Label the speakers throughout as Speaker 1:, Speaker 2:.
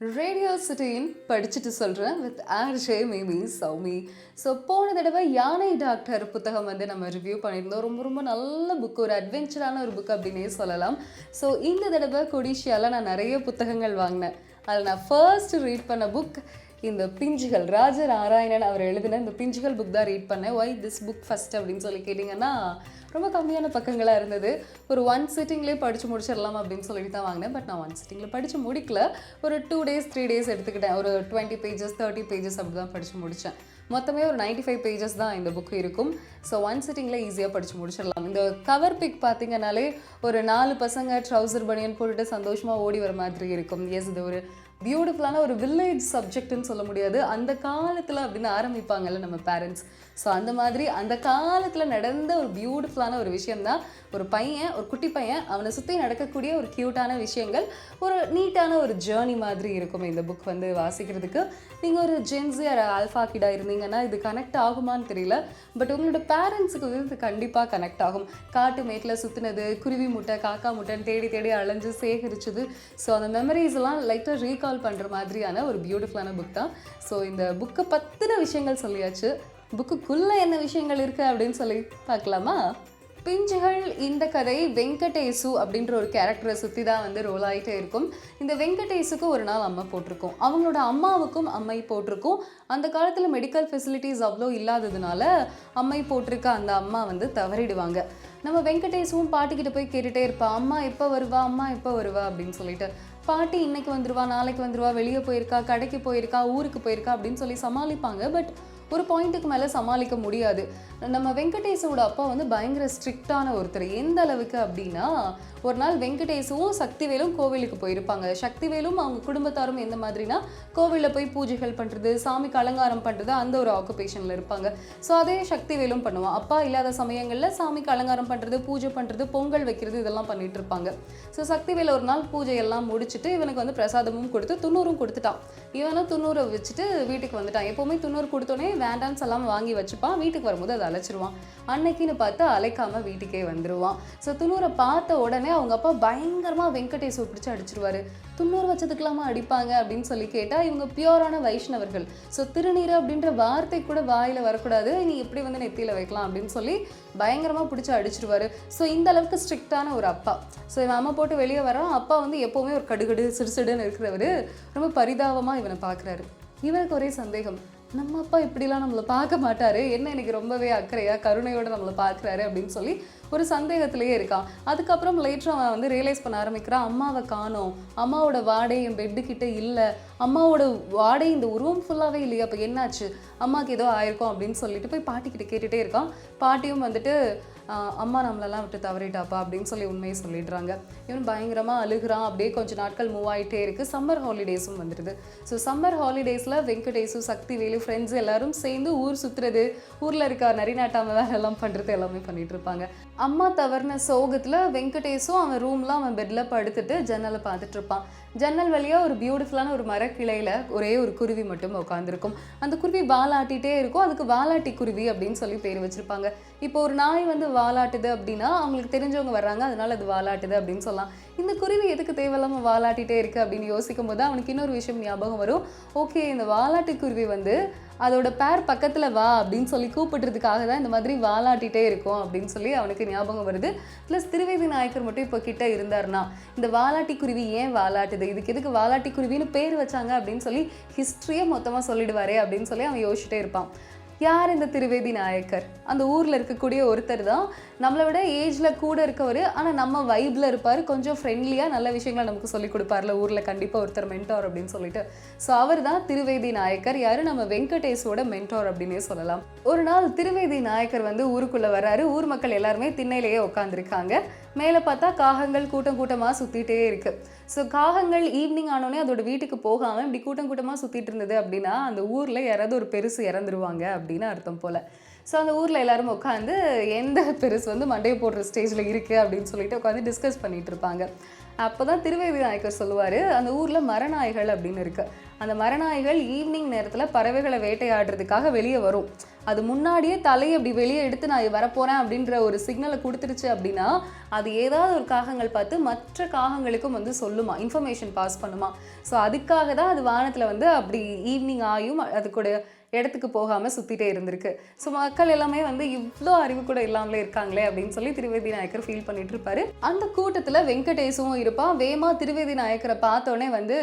Speaker 1: Radio சிட்டியின் படிச்சுட்டு சொல்கிறேன் with RJ maybe Soumi so போன தடவை யானை டாக்டர் புத்தகம் வந்து நம்ம ரிவ்யூ பண்ணியிருந்தோம். ரொம்ப ரொம்ப நல்ல புக் ஒரு அட்வென்ச்சரான ஒரு புக் அப்படின்னே சொல்லலாம். ஸோ இந்த தடவை கொடிஷியாவில் நான் நிறைய புத்தகங்கள் வாங்கினேன். அதில் நான் ஃபர்ஸ்ட் ரீட் பண்ண புக் இந்த பிஞ்சுகள். ராஜ நாராயணன் அவர் எழுதின இந்த பிஞ்சுகள் புக் தான் ரீட் பண்ணேன். ஒய் திஸ் புக் ஃபஸ்ட் அப்படின்னு சொல்லி கேட்டிங்கன்னா ரொம்ப கம்மியான பக்கங்களாக இருந்தது. ஒரு ஒன் சிட்டிங்லேயே படித்து முடிச்சிடலாம் அப்படின்னு சொல்லிட்டு தான் வாங்கினேன். பட் நான் ஒன் சிட்டிங்கில் படித்து முடிக்கல. ஒரு டூ டேஸ் த்ரீ டேஸ் எடுத்துக்கிட்டேன். ஒரு டுவெண்ட்டி பேஜஸ் தேர்ட்டி பேஜஸ் அப்படி தான் படித்து முடித்தேன் மொத்தமே ஒரு 95 ஃபைவ் பேஜஸ் தான் இந்த புக்கு இருக்கும். ஸோ ஒன் சிட்டிங்கில் ஈஸியாக படித்து முடிச்சிடலாம். இந்த கவர் பிக் பார்த்தீங்கன்னாலே ஒரு நாலு பசங்க ட்ரௌசர் பனியன் போட்டுட்டு சந்தோஷமாக ஓடி வர மாதிரி இருக்கும். எஸ் இது ஒரு பியூட்டிஃபுல்லான ஒரு வில்லேஜ் சப்ஜெக்ட்னு சொல்ல முடியாது. அந்த காலத்தில் அப்படின்னு ஆரம்பிப்பாங்கல்ல நம்ம பேரண்ட்ஸ் ஸோ அந்த மாதிரி அந்த காலத்தில் நடந்த ஒரு பியூட்டிஃபுல்லான ஒரு விஷயம்தான் ஒரு பையன் ஒரு குட்டி பையன் அவனை சுற்றி நடக்கக்கூடிய ஒரு க்யூட்டான விஷயங்கள் ஒரு நீட்டான ஒரு ஜேர்னி மாதிரி இருக்கும் இந்த புக் வந்து வாசிக்கிறதுக்கு. நீங்கள் ஒரு ஜென்ஸி ஆல்ஃபா கிடா இருந்தீங்கன்னா இது கனெக்ட் ஆகுமான்னு தெரியல. பட் உங்களோட பேரண்ட்ஸுக்கு வந்து இது கண்டிப்பாக கனெக்ட் ஆகும். காட்டு மேட்டில் சுற்றினது குருவி முட்டை காக்கா முட்டைன்னு தேடி தேடி அலைஞ்சு சேகரிச்சது. ஸோ அந்த மெமரிஸ் எல்லாம் லைட்டாக ரீகால் பண்ணுற மாதிரியான ஒரு பியூட்டிஃபுல்லான புக் தான். ஸோ இந்த புக்கை பற்றின விஷயங்கள் சொல்லியாச்சு. புக்குக்குள்ளே என்ன விஷயங்கள் இருக்குது அப்படின்னு சொல்லி பார்க்கலாமா? பிஞ்சுகள் இந்த கதை வெங்கடேசு அப்படின்ற ஒரு கேரக்டரை சுற்றி தான் வந்து ரோல் ஆகிட்டே இருக்கும். இந்த வெங்கடேசுக்கு ஒரு நாள் அம்மா போட்டிருக்கோம். அவங்களோட அம்மாவுக்கும் அம்மை போட்டிருக்கும். அந்த காலத்தில் மெடிக்கல் ஃபெசிலிட்டிஸ் அவ்வளோ இல்லாததுனால அம்மை போட்டிருக்க அந்த அம்மா வந்து தவறிடுவாங்க. நம்ம வெங்கடேசுவும் பாட்டிக்கிட்ட போய் கேட்டுகிட்டே இருப்பா அம்மா எப்போ வருவா? அம்மா எப்போ வருவா? அப்படின்னு சொல்லிட்டு. பாட்டி இன்னைக்கு வந்துருவா நாளைக்கு வந்துருவா வெளியே போயிருக்கா கடைக்கு போயிருக்கா ஊருக்கு போயிருக்கா? அப்படின்னு சொல்லி சமாளிப்பாங்க. பட் ஒரு பாயிண்ட்டுக்கு மேலே சமாளிக்க முடியாது. நம்ம வெங்கடேஷோட அப்பா வந்து பயங்கர ஸ்ட்ரிக்டான ஒருத்தர். எந்த அளவுக்கு அப்படின்னா ஒரு நாள் வெங்கடேஷும் சக்திவேலும் கோவிலுக்கு போயிருப்பாங்க. சக்திவேலும் அவங்க குடும்பத்தாரும் எந்த மாதிரினா கோவிலில் போய் பூஜைகள் பண்ணுறது சாமிக்கு அலங்காரம் பண்ணுறது அந்த ஒரு ஆக்குபேஷனில் இருப்பாங்க. ஸோ அதே சக்திவேலும் பண்ணுவான். அப்பா இல்லாத சமயங்களில் சாமிக்கு அலங்காரம் பண்ணுறது பூஜை பண்ணுறது பொங்கல் வைக்கிறது இதெல்லாம் பண்ணிட்டு இருப்பாங்க. ஸோ சக்திவேல் ஒரு நாள் பூஜையெல்லாம் முடிச்சுட்டு இவனுக்கு வந்து பிரசாதமும் கொடுத்து துண்ணூறும் கொடுத்துட்டான். இவனும் துண்ணூரை வச்சுட்டு வீட்டுக்கு வந்துட்டான். எப்போவுமே துண்ணூறு கொடுத்தோன்னே வேண்டாம்ஸ் எல்லாம் வாங்கி வச்சுப்பான். வீட்டுக்கு வரும்போது அதை அழைச்சிருவான். அன்னைக்குன்னு பார்த்து அழைக்காம வீட்டுக்கே வந்துடுவான் ஸோ துண்ணூரை பார்த்த உடனே அவங்க அப்பா பயங்கரமாக வெங்கடேஸ்வர் பிடிச்சி அடிச்சிருவாரு. துண்ணூறு வச்சதுக்கெல்லாமா அடிப்பாங்க அப்படின்னு சொல்லி கேட்டால் இவங்க பியூரான வைஷ்ணவர்கள். ஸோ திருநீர் அப்படின்ற வார்த்தை கூட வாயில் வரக்கூடாது. நீ எப்படி வந்து நெத்தியில் வைக்கலாம் அப்படின்னு சொல்லி பயங்கரமாக பிடிச்சி அடிச்சிருவாரு. ஸோ இந்த அளவுக்கு ஸ்ட்ரிக்டான ஒரு அப்பா. ஸோ இவன் அம்மா போட்டு வெளியே வரான். அப்பா வந்து எப்போவுமே ஒரு கடுகடு சிடுசிடுன்னு இருக்கிறவர். ரொம்ப பரிதாபமாக இவனை பார்க்குறாரு இவனுக்கு ஒரே சந்தேகம். நம்ம அப்பா இப்படிலாம் நம்மளை பார்க்க மாட்டாரு. என்ன எனக்கு ரொம்பவே அக்கறையாக கருணையோடு நம்மளை பார்க்குறாரு அப்படின்னு சொல்லி ஒரு சந்தேகத்திலேயே இருக்கான். அதுக்கப்புறம் லேட்டர் அவன் வந்து ரியலைஸ் பண்ண ஆரம்பிக்கிறான் அம்மாவை காணோம். அம்மாவோட வாடை என் பெட்டுக்கிட்ட இல்லை. அம்மாவோட வாடை இந்த ரூம் ஃபுல்லாகவே இல்லையா. அப்போ என்னாச்சு? அம்மாவுக்கு ஏதோ ஆயிருக்கும் அப்படின்னு சொல்லிட்டு போய் பாட்டிக்கிட்ட கேட்டுகிட்டே இருக்கான். பாட்டியும் வந்துட்டு அம்மா நம்மளெல்லாம் விட்டு தவறிட்டாப்பா அப்படின்னு சொல்லி உண்மையை சொல்லிடுறாங்க. இவன் பயங்கரமாக அழுகுறான். அப்படியே கொஞ்சம் நாட்கள் மூவ் ஆகிட்டே இருக்குது சம்மர் ஹாலிடேஸும் வந்துடுது. ஸோ சம்மர் ஹாலிடேஸில் வெங்கடேஷு சக்திவேலு ஃப்ரெண்ட்ஸ் எல்லாரும் சேர்ந்து ஊர் சுற்றுறது ஊரில் இருக்க நரிநாட்டாம வேலை எல்லாம் பண்ணுறது எல்லாமே பண்ணிகிட்ருப்பாங்க இருப்பாங்க. அம்மா தவறின சோகத்தில் வெங்கடேஷும் அவன் ரூம்லாம் அவன் பெட்டில் படுத்துட்டு ஜன்னலை பார்த்துட்டு இருப்பான். ஜன்னல் வழியாக ஒரு பியூட்டிஃபுல்லான ஒரு மரக்கிளையில் ஒரே ஒரு குருவி மட்டும் உட்காந்துருக்கும் அந்த குருவி வாலாட்டிகிட்டே இருக்கும். அதுக்கு வாலாட்டி குருவி அப்படின்னு சொல்லி பேர் வச்சுருப்பாங்க. இப்போ ஒரு நாய் வந்து வாலாட்டுது அப்படின்னா அவங்களுக்கு தெரிஞ்சவங்க வர்றாங்க அதனால அது வாலாட்டுது அப்படின்னு சொல்லலாம். இந்த குருவி எதுக்கு தேவையில்லாமல் வாலாட்டிகிட்டே இருக்குது அப்படின்னு யோசிக்கும் போது அவனுக்கு இன்னொரு விஷயம் ஞாபகம் வரும். ஓகே இந்த வாலாட்டு குருவி வந்து அதோட பேர் பக்கத்தில் வா அப்படின்னு சொல்லி கூப்பிடுறதுக்காக தான் இந்த மாதிரி வாலாட்டிகிட்டே இருக்கும் அப்படின்னு சொல்லி அவனுக்கு ஞாபகம் வருது. ப்ளஸ் திருவேதி நாயக்கர் மட்டும் இப்போ கிட்ட இருந்தார்னா இந்த வாலாட்டி குருவி ஏன் வாலாட்டுது? இதுக்கு எதுக்கு வாலாட்டி குருவின்னு பேர் வச்சாங்க அப்படின்னு சொல்லி ஹிஸ்ட்ரியை மொத்தமாக சொல்லிடுவாரே அப்படின்னு சொல்லி அவன் யோசிச்சுட்டே இருப்பான். யார் இந்த திருவேதி நாயக்கர்? அந்த ஊரில் இருக்கக்கூடிய ஒருத்தர் தான். நம்மளை விட ஏஜில் கூட இருக்கவர். ஆனால் நம்ம வைப்பில் இருப்பார். கொஞ்சம் ஃப்ரெண்ட்லியாக நல்ல விஷயங்களை நமக்கு சொல்லிக் கொடுப்பார்ல ஊரில். கண்டிப்பாக ஒருத்தர் மென்டார் அப்படின்னு சொல்லிட்டு. ஸோ அவர் தான் திருவேதி நாயக்கர். யார்? நம்ம வெங்கடேஷோட மென்டார் அப்படின்னே சொல்லலாம். ஒரு நாள் திருவேதி நாயக்கர் வந்து ஊருக்குள்ளே வராரு ஊர் மக்கள் எல்லாருமே திண்ணையிலேயே உட்காந்துருக்காங்க மேலே பார்த்தா காகங்கள் கூட்டம் கூட்டமாக சுற்றிட்டே இருக்கு. ஸோ காகங்கள் ஈவினிங் ஆனோடனே அதோட வீட்டுக்கு போகாமல் இப்படி கூட்டம் கூட்டமாக சுற்றிட்டு இருந்தது அப்படின்னா அந்த ஊரில் யாராவது ஒரு பெருசு இறந்துருவாங்க அப்படின்னு அர்த்தம் போல். ஸோ அந்த ஊரில் எல்லாரும் உட்காந்து எந்த பெருசு வந்து மண்டையை போடுற ஸ்டேஜில் இருக்குது அப்படின்னு சொல்லிட்டு உட்காந்து டிஸ்கஸ் பண்ணிகிட்டு இருப்பாங்க. அப்போ தான் திருவேதி நாயக்கர் சொல்லுவார் அந்த ஊரில் மரநாய்கள் அப்படின்னு இருக்குது அந்த மரநாய்கள் ஈவினிங் நேரத்தில் பறவைகளை வேட்டையாடுறதுக்காக வெளியே வரும். அது முன்னாடியே தலையை அப்படி வெளியே எடுத்து நான் வரப்போகிறேன் அப்படின்ற ஒரு சிக்னலை கொடுத்துருச்சு அப்படின்னா அது ஏதாவது ஒரு காகங்கள் பார்த்து மற்ற காகங்களுக்கும் வந்து சொல்லுமா இன்ஃபர்மேஷன் பாஸ் பண்ணுமா. ஸோ அதுக்காக தான் அது வானத்தில் வந்து அப்படி ஈவினிங் ஆயும் அதுக்கூட இடத்துக்கு போகாமல் சுற்றிட்டே இருந்திருக்கு. ஸோ மக்கள் எல்லாமே வந்து இவ்வளோ அறிவு கூட இல்லாமலே இருக்காங்களே அப்படின்னு சொல்லி திருவேதி நாயக்கர் ஃபீல் பண்ணிட்டு இருப்பாரு. அந்த கூட்டத்தில் வெங்கடேஷும் இருப்பான் வேமா திருவேதி நாயக்கரை பார்த்தோன்னே வந்து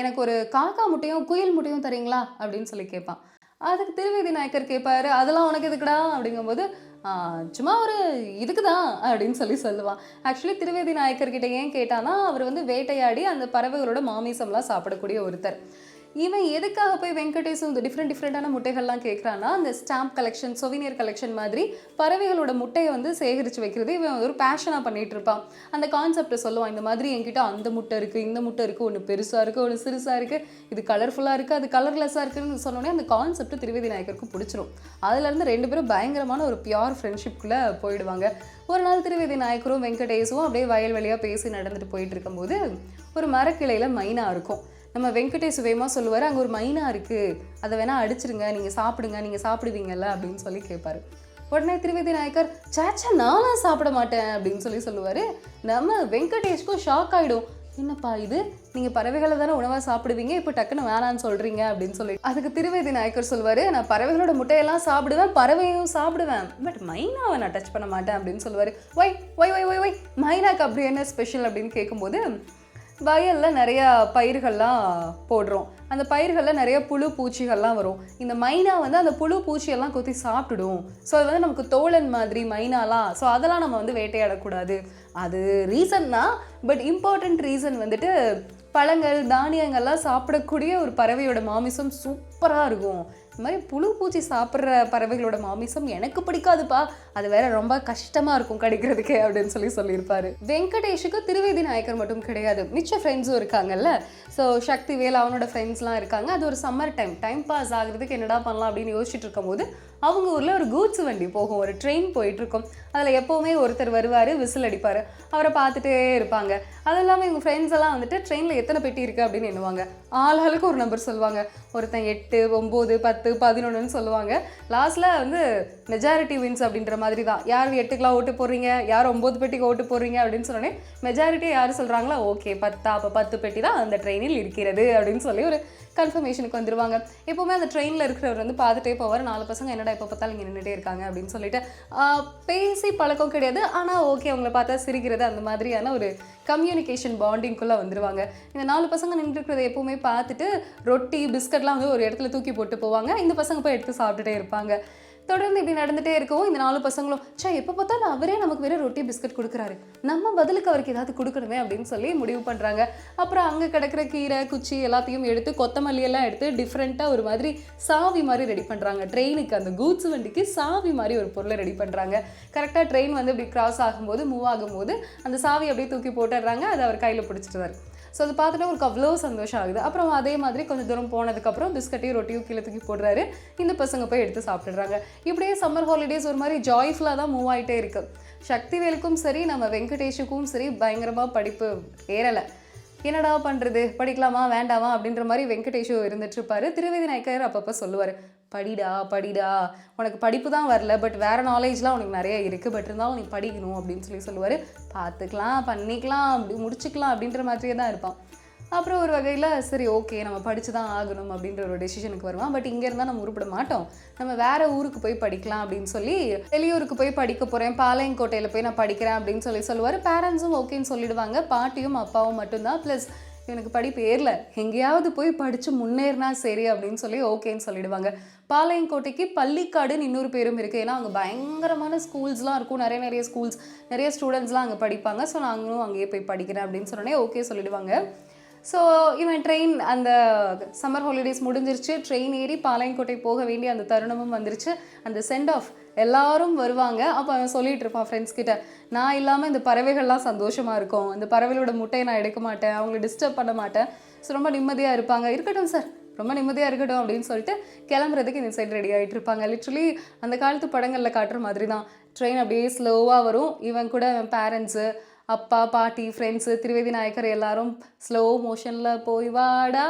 Speaker 1: எனக்கு ஒரு காக்கா முட்டையும் குயில் முட்டையும் தரீங்களா? அப்படின்னு சொல்லி கேட்பான். அதுக்கு திருவேதி நாயக்கர் கேட்பாரு அதெல்லாம் உனக்கு எதுக்குடா? அப்படிங்கும்போது சும்மா ஒரு இதுக்கு தான் அப்படின்னு சொல்லி சொல்லுவான். ஆக்சுவலி திருவேதி நாயக்கர்கிட்ட ஏன் கேட்டானா அவர் வந்து வேட்டையாடி அந்த பறவைகளோட மாமிசம்லாம் சாப்பிடக்கூடிய ஒருத்தர். இவன் எதுக்காக போய் வெங்கடேஷும் இந்த டிஃப்ரெண்ட் டிஃப்ரெண்ட்டான முட்டைகள்லாம் கேட்குறான்னா அந்த ஸ்டாம்ப் கலெக்ஷன் சொவினியர் கலெக்ஷன் மாதிரி பறவைகளோட முட்டையை வந்து சேகரித்து வைக்கிறது. இவன் ஒரு பேஷனாக பண்ணிகிட்டு இருப்பான். அந்த கான்செப்டை சொல்லுவான் இந்த மாதிரி என்கிட்ட அந்த முட்டை இருக்குது இந்த முட்டை இருக்குது ஒன்று பெருசாக இருக்குது ஒன்று சிறுசாக இருக்குது இது கலர்ஃபுல்லாக இருக்குது அது கலர்லெஸ்ஸாக இருக்குன்னு சொன்னோடனே அந்த கான்செப்ட் திருவேதி நாயக்கருக்கு பிடிச்சிரும். அதுலேருந்து ரெண்டு பேரும் பயங்கரமான ஒரு பியோர் ஃப்ரெண்ட்ஷிப்குள்ளே போயிடுவாங்க. ஒரு நாள் திருவேதி நாயக்கரும் வெங்கடேஷும் அப்படியே வயல் வழியாக பேசி நடந்துட்டு போயிட்டு இருக்கும்போது ஒரு மரக்கிளையில் மைனா இருக்கும். நம்ம வெங்கடேஷ் வேமா சொல்லுவார் அங்கே ஒரு மைனா இருக்குது அதை வேணால் அடிச்சிருங்க. நீங்கள் சாப்பிடுங்க. நீங்கள் சாப்பிடுவீங்கல்ல? அப்படின்னு சொல்லி கேட்பாரு உடனே திருவேதி நாயக்கர் சேச்சா நானும் சாப்பிட மாட்டேன். அப்படின்னு சொல்லி சொல்லுவார். நம்ம வெங்கடேஷ்க்கும் ஷாக் ஆகிடும் என்னப்பா இது? நீங்கள் பறவைகளை தானே உணவாக சாப்பிடுவீங்க? இப்போ டக்குன்னு வேணான்னு சொல்கிறீங்க அப்படின்னு சொல்லி அதுக்கு திருவேதி நாயக்கர் சொல்லுவார் நான் பறவைகளோட முட்டையெல்லாம் சாப்பிடுவேன் பறவையும் சாப்பிடுவேன். பட் மைனாவை நான் டச் பண்ண மாட்டேன். அப்படின்னு சொல்லுவார். Why why why why why மைனாக்கு அப்படி என்ன ஸ்பெஷல் அப்படின்னு கேட்கும்போது வயலில் நிறையா பயிர்கள்லாம் போடுறோம். அந்த பயிர்களில் நிறைய புழு பூச்சிகள்லாம் வரும். இந்த மைனா வந்து அந்த புழு பூச்சியெல்லாம் கொத்தி சாப்பிட்டுடும் ஸோ அது வந்து நமக்கு தோழன் மாதிரி மைனாலாம் ஸோ அதெல்லாம் நம்ம வந்து வேட்டையாடக்கூடாது. அது ரீசன் தான். பட் இம்பார்ட்டண்ட் ரீசன் வந்துட்டு பழங்கள் தானியங்கள்லாம் சாப்பிடக்கூடிய ஒரு பறவையோட மாமிசம் சூப்பராக இருக்கும். இந்த மாதிரி புழு பூச்சி சாப்பிட்ற பறவைகளோட மாமிசம் எனக்கு பிடிக்காதுப்பா. அது வேற ரொம்ப கஷ்டமா இருக்கும் கிடைக்கிறதுக்கு அப்படின்னு சொல்லி சொல்லியிருப்பாரு. வெங்கடேஷுக்கு திருவேதி நாயக்கர் மட்டும் கிடையாது. மிச்ச ஃப்ரெண்ட்ஸும் இருக்காங்கல்ல. ஸோ சக்தி வேல் அவனோட ஃப்ரெண்ட்ஸ்லாம் இருக்காங்க. அது ஒரு சம்மர் டைம் டைம் பாஸ் ஆகுறதுக்கு என்னடா பண்ணலாம் அப்படின்னு யோசிச்சுட்டு இருக்கும்போது அவங்க ஊரில் ஒரு கூட்ஸ் வண்டி போகும். ஒரு ட்ரெயின் போயிட்டு இருக்கும் அதில் எப்போவுமே ஒருத்தர் வருவார் விசில் அடிப்பார். அவரை பார்த்துட்டே இருப்பாங்க. அது இல்லாமல் இவங்க ஃப்ரெண்ட்ஸ் எல்லாம் வந்துட்டு ட்ரெயினில் எத்தனை பெட்டி இருக்குது அப்படின்னு எண்ணுவாங்க. ஆள் ஆளுக்கு ஒரு நம்பர் சொல்லுவாங்க. ஒருத்தன் எட்டு ஒம்பது பத்து பதினொன்றுன்னு சொல்லுவாங்க. லாஸ்ட்டில் வந்து மெஜாரிட்டி வின்ஸ் அப்படின்ற மாதிரி தான் யார் எட்டுக்கெலாம் ஓட்டு போடுறீங்க? யார் ஒம்பது பெட்டிக்கு ஓட்டு போடுறீங்க அப்படின்னு சொன்னோடனே மெஜாரிட்டி யார் சொல்கிறாங்களோ ஓகே பத்தா அப்போ பத்து பெட்டி தான் அந்த ட்ரெயினில் இருக்கிறது அப்படின்னு சொல்லி ஒரு கன்ஃபர்மேஷனுக்கு வந்துடுவாங்க எப்போவுமே அந்த ட்ரெயினில் இருக்கிறவர் வந்து பார்த்துட்டே போவார். நாலு பசங்க என்னடா எப்போ பார்த்தாலும் இங்கே நின்றுட்டே இருக்காங்க அப்படின்னு சொல்லிட்டு பேசி பழக்கம் கிடையாது. ஆனால் ஓகே அவங்கள பார்த்தா சிரிக்கிறது அந்த மாதிரியான ஒரு கம்யூனிகேஷன் பாண்டிங்குள்ளே வந்துடுவாங்க இந்த நாலு பசங்க நின்றுருக்கிறத எப்போவுமே பார்த்துட்டு ரொட்டி பிஸ்கட்லாம் வந்து ஒரு இடத்துல தூக்கி போட்டு போவாங்க. இந்த பசங்க போய் எடுத்து சாப்பிட்டுட்டே இருப்பாங்க. தொடர்ந்து இப்படி நடந்துட்டே இருக்கவும் இந்த நாலு பசங்களும் சே எப்போ பார்த்தாலும் அவரே நமக்கு வேற ரொட்டி பிஸ்கட் கொடுக்குறாரு. நம்ம பதிலுக்கு அவருக்கு ஏதாவது கொடுக்கணுமே அப்படின்னு சொல்லி முடிவு பண்ணுறாங்க அப்புறம் அங்கே கிடக்கிற கீரை குச்சி எல்லாத்தையும் எடுத்து கொத்தமல்லி எல்லாம் எடுத்து டிஃப்ரெண்ட்டாக ஒரு மாதிரி சாவி மாதிரி ரெடி பண்ணுறாங்க ட்ரெயினுக்கு அந்த கூட்ஸ் வண்டிக்கு சாவி மாதிரி ஒரு பொருளை ரெடி பண்ணுறாங்க கரெக்டாக ட்ரெயின் வந்து இப்படி கிராஸ் ஆகும்போது மூவ் ஆகும்போது அந்த சாவி அப்படியே தூக்கி போட்டுடுறாங்க. அதை அவர் கையில் பிடிச்சிட்டு ஸோ அதை பார்த்துட்டு அவருக்கு அவ்வளோ சந்தோஷம் ஆகுது. அப்புறம் அதே மாதிரி கொஞ்சம் தூரம் போனதுக்கப்புறம் பிஸ்கட்டையும் ரொட்டியும் கீழே தூக்கி போடுறாரு. இந்த பசங்க போய் எடுத்து சாப்பிட்டுடுறாங்க. இப்படியே சம்மர் ஹாலிடேஸ் ஒரு மாதிரி ஜாய்ஃபுல்லாக தான் மூவ் ஆகிட்டே இருக்குது சக்திவேலுக்கும் சரி நம்ம வெங்கடேஷுக்கும் சரி பயங்கரமாக படிப்பு ஏறலை. என்னடா பண்ணுறது படிக்கலாமா? வேண்டாமா? அப்படின்ற மாதிரி வெங்கடேஷு இருந்துட்டுருப்பாரு. திருவேதி நாயக்கர் அப்பப்போ சொல்லுவார். படிடா படிடா. உனக்கு படிப்பு தான் வரல பட் வேறு நாலேஜ்லாம் உனக்கு நிறைய இருக்குது பட் இருந்தாலும் நீ படிக்கணும் அப்படின்னு சொல்லி சொல்லுவார். பார்த்துக்கலாம் பண்ணிக்கலாம் அப்படி முடிச்சுக்கலாம் அப்படின்ற மாதிரியே தான் இருப்பான். அப்புறம் ஒரு வகையில் சரி ஓகே நம்ம படித்து தான் ஆகணும் அப்படின்ற ஒரு டெசிஷனுக்கு வருவான். பட் இங்கே இருந்தால் நம்ம உருப்பிட மாட்டோம். நம்ம வேற ஊருக்கு போய் படிக்கலாம் அப்படின்னு சொல்லி வெளியூருக்கு போய் படிக்க போகிறேன் பாளையங்கோட்டையில் போய் நான் படிக்கிறேன் அப்படின்னு சொல்லி சொல்லுவார். பேரண்ட்ஸும் ஓகேன்னு சொல்லிடுவாங்க. பாட்டியும் அப்பாவும் மட்டும்தான். ப்ளஸ் எனக்கு படிப்பு ஏறல. எங்கேயாவது போய் படித்து முன்னேறினா சரி அப்படின்னு சொல்லி ஓகேன்னு சொல்லிடுவாங்க. பாளையங்கோட்டைக்கு பள்ளிக்காடுன்னு இன்னொரு பேரும் இருக்குது ஏன்னா அங்கே பயங்கரமான ஸ்கூல்ஸ்லாம் இருக்கும். நிறைய நிறைய ஸ்கூல்ஸ் நிறைய ஸ்டூடெண்ட்ஸ்லாம் அங்கே படிப்பாங்க. ஸோ நாங்களும் அங்கேயே போய் படிக்கிறேன் அப்படின்னு சொன்னோடனே ஓகே சொல்லிடுவாங்க. ஸோ இவன் ட்ரெயின் அந்த சம்மர் ஹாலிடேஸ் முடிஞ்சிருச்சு. ட்ரெயின் ஏறி பாளையங்கோட்டை போக வேண்டிய அந்த தருணமும் வந்துருச்சு. அந்த சென்ட் ஆஃப் எல்லாரும் வருவாங்க. அப்போ அவன் சொல்லிட்டு இருப்பான் ஃப்ரெண்ட்ஸ் கிட்ட நான் இல்லாமல் இந்த பறவைகள்லாம் சந்தோஷமாக இருக்கும். இந்த பறவைகளோட முட்டையை நான் எடுக்க மாட்டேன். அவங்கள டிஸ்டர்ப் பண்ண மாட்டேன். ஸோ ரொம்ப நிம்மதியாக இருப்பாங்க. இருக்கட்டும் சார் ரொம்ப நிம்மதியாக இருக்கட்டும். அப்படின்னு சொல்லிட்டு கிளம்புறதுக்கு இந்த சைடு ரெடி ஆகிட்டு இருப்பாங்க. லிட்ரலி அந்த காலத்து படங்களில் காட்டுற மாதிரி தான் ட்ரெயின் அப்படியே ஸ்லோவாக வரும். இவன் கூட அவன் பேரண்ட்ஸு அப்பா பாட்டி ஃப்ரெண்ட்ஸு திரிவேதி நாயக்கர் எல்லாரும் ஸ்லோ மோஷனில் போய் வாடா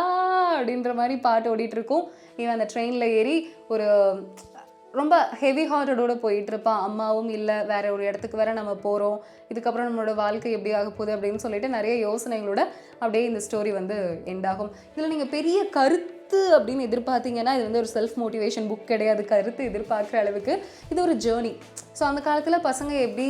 Speaker 1: அப்படின்ற மாதிரி பாட்டு ஓடிட்டுருக்கும். இவன் அந்த ட்ரெயினில் ஏறி ஒரு ரொம்ப ஹெவி ஹார்ட்டடோட போயிட்டுருப்பான். அம்மாவும் இல்லை வேற ஒரு இடத்துக்கு வேற நம்ம போகிறோம் இதுக்கப்புறம் நம்மளோட வாழ்க்கை எப்படி ஆக போகுது அப்படின்னு சொல்லிட்டு நிறைய யோசனைகளோட அப்படியே இந்த ஸ்டோரி வந்து எண்ட் ஆகும். இதில் நீங்கள் பெரிய கருத்து அப்படின்னு எதிர்பார்த்தீங்கன்னா இது வந்து ஒரு செல்ஃப் மோட்டிவேஷன் புக் கிடையாது. கருத்து எதிர்பார்க்குற அளவுக்கு இது ஒரு ஜேர்னி ஸோ அந்த காலத்தில் பசங்க எப்படி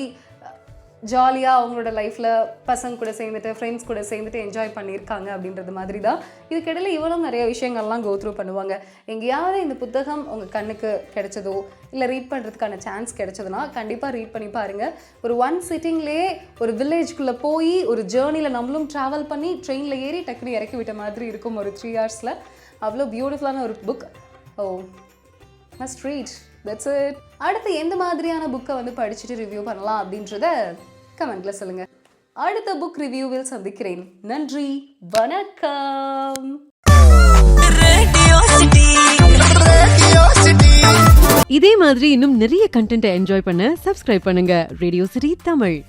Speaker 1: ஜாலியாக அவங்களோட லைஃப்பில் பசங்க கூட சேர்ந்துட்டு ஃப்ரெண்ட்ஸ் கூட சேர்ந்துட்டு என்ஜாய் பண்ணியிருக்காங்க அப்படின்றது மாதிரி தான் இதுக்கிடையில் இவளும் நிறைய விஷயங்கள்லாம் கோ த்ரூ பண்ணுவாங்க. எங்கேயாவது இந்த புத்தகம் உங்கள் கண்ணுக்கு கிடைச்சதோ இல்லை ரீட் பண்ணுறதுக்கான சான்ஸ் கிடைச்சதுன்னா கண்டிப்பாக ரீட் பண்ணி பாருங்கள் ஒரு ஒன் சிட்டிங்லேயே ஒரு வில்லேஜ்குள்ளே போய் ஒரு ஜேர்னியில் நம்மளும் ட்ராவல் பண்ணி ட்ரெயினில் ஏறி டக்குனு இறக்கி விட்ட மாதிரி இருக்கும் ஒரு த்ரீ ஹவர்ஸில் அவ்வளோ பியூட்டிஃபுல்லான ஒரு book oh must read that's it அடுத்து எந்த மாதிரியான புக்கை வந்து படிச்சுட்டு ரிவ்யூ பண்ணலாம் அப்படின்றத கமெண்ட்ல சொல்லுங்க. அடுத்த புக் ரிவ்யூவில் சந்திக்கிறேன். நன்றி வணக்கம்.
Speaker 2: இதே மாதிரி இன்னும் நிறைய கண்டென்ட்டை என்ஜாய் பண்ண சப்ஸ்கிரைப் பண்ணுங்க. Radio city Tamil.